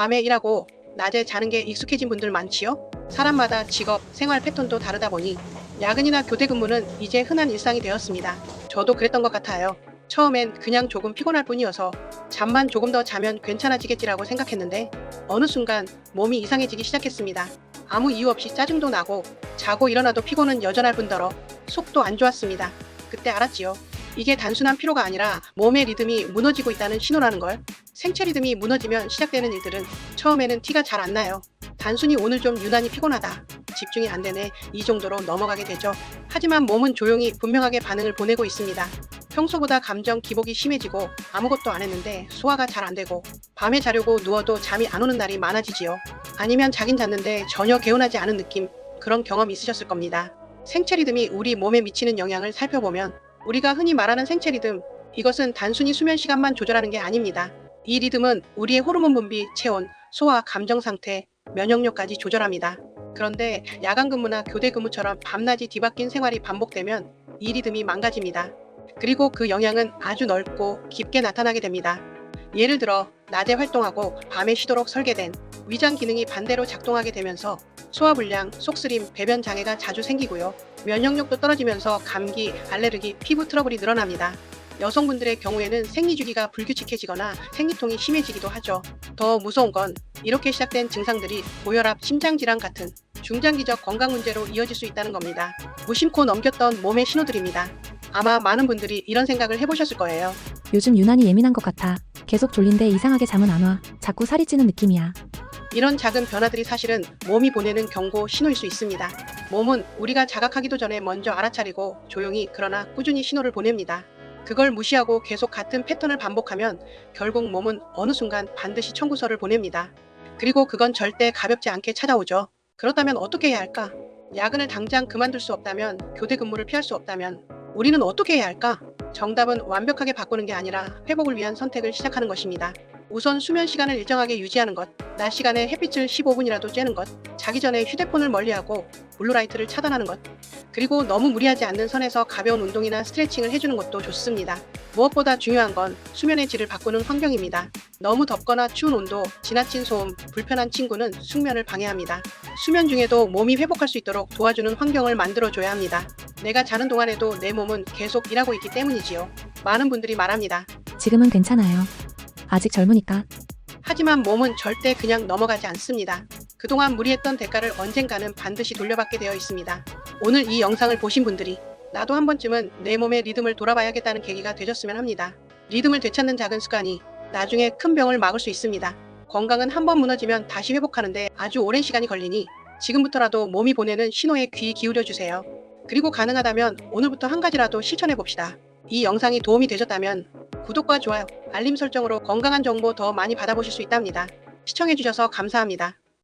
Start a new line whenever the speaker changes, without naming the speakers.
밤에 일하고 낮에 자는 게 익숙해진 분들 많지요? 사람마다 직업, 생활 패턴도 다르다 보니 야근이나 교대 근무는 이제 흔한 일상이 되었습니다. 저도 그랬던 것 같아요. 처음엔 그냥 조금 피곤할 뿐이어서 잠만 조금 더 자면 괜찮아지겠지라고 생각했는데 어느 순간 몸이 이상해지기 시작했습니다. 아무 이유 없이 짜증도 나고 자고 일어나도 피곤은 여전할 뿐더러 속도 안 좋았습니다. 그때 알았지요. 이게 단순한 피로가 아니라 몸의 리듬이 무너지고 있다는 신호라는 걸. 생체 리듬이 무너지면 시작되는 일들은 처음에는 티가 잘 안 나요. 단순히 오늘 좀 유난히 피곤하다. 집중이 안 되네. 이 정도로 넘어가게 되죠. 하지만 몸은 조용히 분명하게 반응을 보내고 있습니다. 평소보다 감정 기복이 심해지고 아무것도 안 했는데 소화가 잘 안 되고 밤에 자려고 누워도 잠이 안 오는 날이 많아지지요. 아니면 자긴 잤는데 전혀 개운하지 않은 느낌 그런 경험 있으셨을 겁니다. 생체 리듬이 우리 몸에 미치는 영향을 살펴보면 우리가 흔히 말하는 생체 리듬 이것은 단순히 수면 시간만 조절하는 게 아닙니다. 이 리듬은 우리의 호르몬 분비, 체온, 소화, 감정 상태, 면역력까지 조절합니다. 그런데 야간 근무나 교대 근무처럼 밤낮이 뒤바뀐 생활이 반복되면 이 리듬이 망가집니다. 그리고 그 영향은 아주 넓고 깊게 나타나게 됩니다. 예를 들어 낮에 활동하고 밤에 쉬도록 설계된 위장 기능이 반대로 작동하게 되면서 소화불량, 속쓰림, 배변 장애가 자주 생기고요. 면역력도 떨어지면서 감기, 알레르기, 피부 트러블이 늘어납니다. 여성분들의 경우에는 생리주기가 불규칙해지거나 생리통이 심해지기도 하죠. 더 무서운 건 이렇게 시작된 증상들이 고혈압, 심장질환 같은 중장기적 건강 문제로 이어질 수 있다는 겁니다. 무심코 넘겼던 몸의 신호들입니다. 아마 많은 분들이 이런 생각을 해보셨을 거예요.
요즘 유난히 예민한 것 같아. 계속 졸린데 이상하게 잠은 안 와. 자꾸 살이 찌는 느낌이야.
이런 작은 변화들이 사실은 몸이 보내는 경고 신호일 수 있습니다. 몸은 우리가 자각하기도 전에 먼저 알아차리고 조용히 그러나 꾸준히 신호를 보냅니다. 그걸 무시하고 계속 같은 패턴을 반복하면 결국 몸은 어느 순간 반드시 청구서를 보냅니다. 그리고 그건 절대 가볍지 않게 찾아오죠. 그렇다면 어떻게 해야 할까? 야근을 당장 그만둘 수 없다면, 교대 근무를 피할 수 없다면, 우리는 어떻게 해야 할까? 정답은 완벽하게 바꾸는 게 아니라 회복을 위한 선택을 시작하는 것입니다. 우선 수면 시간을 일정하게 유지하는 것, 낮 시간에 햇빛을 15분이라도 쬐는 것, 자기 전에 휴대폰을 멀리하고 블루라이트를 차단하는 것, 그리고 너무 무리하지 않는 선에서 가벼운 운동이나 스트레칭을 해주는 것도 좋습니다. 무엇보다 중요한 건 수면의 질을 바꾸는 환경입니다. 너무 덥거나 추운 온도, 지나친 소음, 불편한 친구는 숙면을 방해합니다. 수면 중에도 몸이 회복할 수 있도록 도와주는 환경을 만들어줘야 합니다. 내가 자는 동안에도 내 몸은 계속 일하고 있기 때문이지요. 많은 분들이 말합니다.
지금은 괜찮아요. 아직 젊으니까.
하지만 몸은 절대 그냥 넘어가지 않습니다. 그동안 무리했던 대가를 언젠가는 반드시 돌려받게 되어 있습니다. 오늘 이 영상을 보신 분들이 나도 한 번쯤은 내 몸의 리듬을 돌아봐야겠다는 계기가 되셨으면 합니다. 리듬을 되찾는 작은 습관이 나중에 큰 병을 막을 수 있습니다. 건강은 한 번 무너지면 다시 회복하는데 아주 오랜 시간이 걸리니 지금부터라도 몸이 보내는 신호에 귀 기울여 주세요. 그리고 가능하다면 오늘부터 한 가지라도 실천해 봅시다. 이 영상이 도움이 되셨다면 구독과 좋아요, 알림 설정으로 건강한 정보 더 많이 받아보실 수 있답니다. 시청해주셔서 감사합니다.